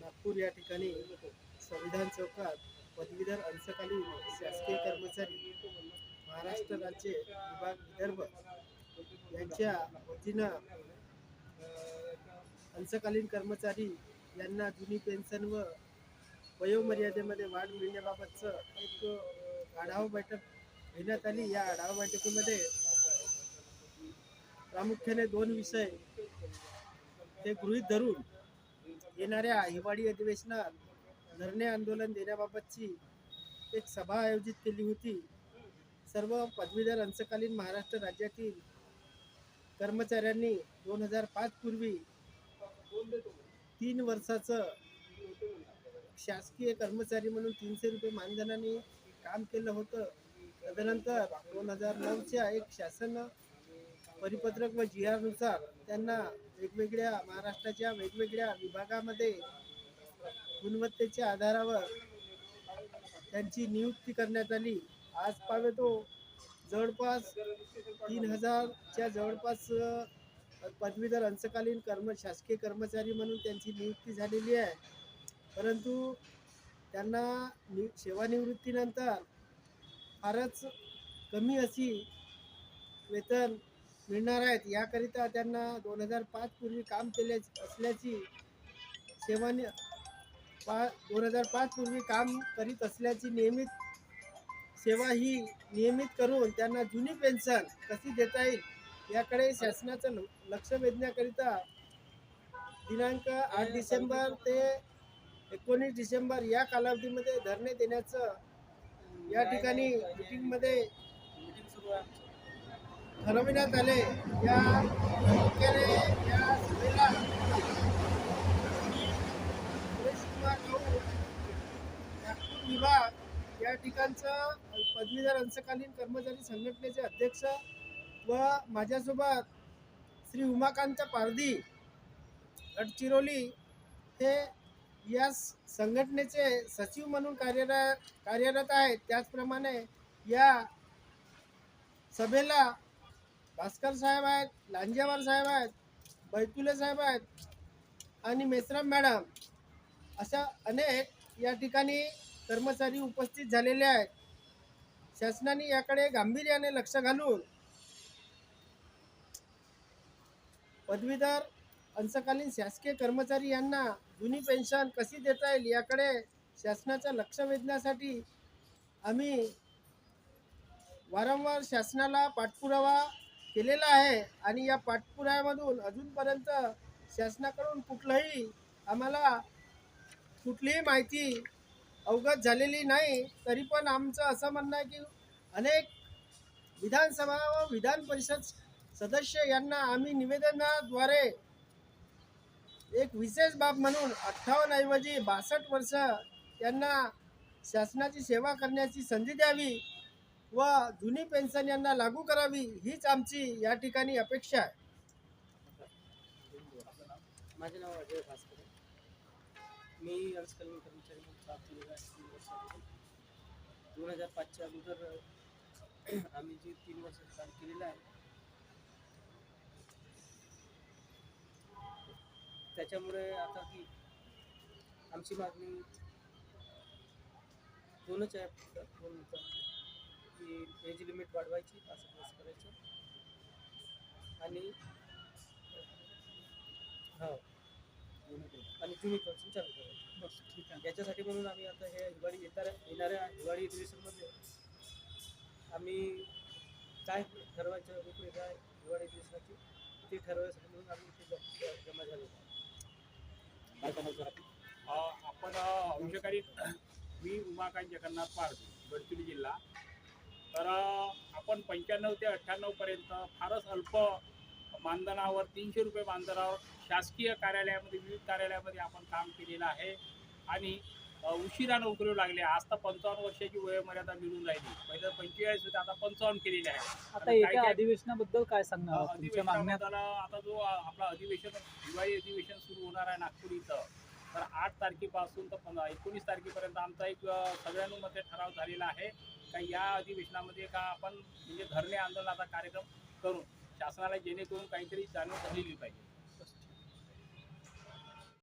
नागपूर या ठिकाणी संविधान चौकात पदवीधर अंशकालीन शासकीय कर्मचारी महाराष्ट्र राज्य विभाग विदर्भ यांच्या वतीनं अंशकालीन कर्मचारी यांना जुनी पेन्शन व वयोमर्यादेमध्ये वाढ मिळण्याबाबतचं एक आढावा बैठक घेण्यात आली. या आढावा बैठकीमध्ये प्रामुख्याने दोन विषय ते गृहीत धरून येणाऱ्या हिवाळी अधिवेशनात धरणे आंदोलन देण्याबाबतची एक सभा आयोजित केली होती. सर्व पदवीधर अंशकालीन महाराष्ट्र राज्यातील कर्मचाऱ्यांनी दोन हजार पाच पूर्वी तीन वर्षाचं शासकीय कर्मचारी म्हणून तीनशे रुपये मानधनाने काम केलं होतं. तदनंतर दोन हजार नऊच्या एक शासन परिपत्रक व जी आरनुसार त्यांना वेगवेगळ्या महाराष्ट्राच्या वेगवेगळ्या विभागामध्ये गुणवत्तेच्या आधारावर त्यांची नियुक्ती करण्यात आली. आज पावे तो जवळपास तीन हजारच्या जवळपास पदवीधर अंशकालीन कर्म शासकीय कर्मचारी म्हणून त्यांची नियुक्ती झालेली आहे. परंतु त्यांना नि सेवानिवृत्तीनंतर फारच कमी अशी वेतन मिळणार आहेत. याकरिता त्यांना दोन हजार पाच पूर्वी काम केले असल्याची सेवाने पा दोन हजार पाच पूर्वी काम करीत असल्याची नियमित सेवा ही नियमित करून त्यांना जुनी पेन्शन कशी देता येईल याकडे शासनाचं ल- लक्ष वेधण्याकरिता दिनांक आठ डिसेंबर ते एकोणीस डिसेंबर या कालावधीमध्ये धरणे देण्याचं या ठिकाणी मीटिंगमध्ये ठरविण्यात आले या प्रामुख्याने या सभेला नागपूर विभाग या ठिकाणचं पदवीधर अंशकालीन कर्मचारी संघटनेचे अध्यक्ष व माझ्यासोबत श्री उमाकांत पारधी गडचिरोली हे या संघटनेचे सचिव म्हणून कार्यरत कार्यरत आहेत. त्याचप्रमाणे या सभेला भास्कर साहेब आहेत लांजेवार साहेब आहेत बैतुले साहेब आहेत आणि मेसराम मॅडम अशा अनेक या ठिकाणी कर्मचारी उपस्थित झालेले आहेत. शासनाने याकडे गांभीर्याने लक्ष घालून पदवीधर अंशकालीन शासकीय कर्मचारी यांना जुनी पेन्शन कशी देता येईल याकडे शासनाचं लक्ष वेधण्यासाठी आम्ही वारंवार शासनाला पाठपुरावा केलेला आहे आणि या पाठपुराव्यामधून अजूनपर्यंत शासनाकडून कुठलंही आम्हाला कुठलीही माहिती अवगत झालेली नाही तरी पण आमचं असं म्हणणं आहे की अनेक विधानसभा व विधान परिषद सदस्य यांना आम्ही निवेदनाद्वारे एक विशेष बाब म्हणून अठ्ठावन्न ऐवजी बासष्ट वर्ष यांना शासनाची सेवा करण्याची संधी द्यावी. व जुनी पेन्शन यांना लागू करावी हीच आमची या ठिकाणी अपेक्षा आहे. माझे नाव अजय भास्कर मी मी अंशकालीन कर्मचारी म्हणून प्राप्त केलेलं आहे तीन वर्षापासून दोन हजार पाचच्या अगोदर आम्ही जे तीन वर्ष काम केलेलं आहे त्याच्यामुळे आता की आमची मागणी दोनच आहे. फक्त दोन एज लिमिट वाढवायची पासष्ट वर्ष करायचं. आणि हो. आणि जुनी पेन्शन चालू करायची. बस ठीक आहे. याच्यासाठी म्हणून आम्ही आता हे हिवाळी येणाऱ्या येणाऱ्या हिवाळी अधिवेशनमध्ये आम्ही काय ठरवायचं रूपरेखा हिवाळी अधिवेशनाची ते ठरवायसाठी म्हणून आम्ही इथे जमा झालेलो काय सांगाल आपण? अंशकारी मी उमाकांत जगन्नाथ पारधी गडचिरोली जिल्हा. आपण पंच्याण्णव ते अठ्ठ्याण्णव पर्यंत फारच अल्प मानधनावर तीनशे रुपये मानधनावर शासकीय कार्यालयामध्ये विविध कार्यालयामध्ये आपण काम केलेलं आहे. आणि उशिरा नोकरीवर लागले. आज तर पंचावन्न वर्षाची वयोमर्यादा मिळून राहिली. पहिलं पंचेचाळीस होते आता पंचावन्न केलेली आहे. आता काय- अधिवेशनाबद्दल काय सांगणार अधिवेशनाबद्दल आता जो आपला अधिवेशन हिवाळी अधिवेशन सुरू होणार आहे नागपूर इथं. तर आठ तारखेपासून तर एकोणीस तारखेपर्यंत आमचा एक सगळ्यांमध्ये ठराव झालेला आहे. का या अधिवेशनामध्ये का आपण म्हणजे धरणे आंदोलनाचा कार्यक्रम करून शासनाला जेणेकरून काहीतरी जाणीव झालेली पाहिजे?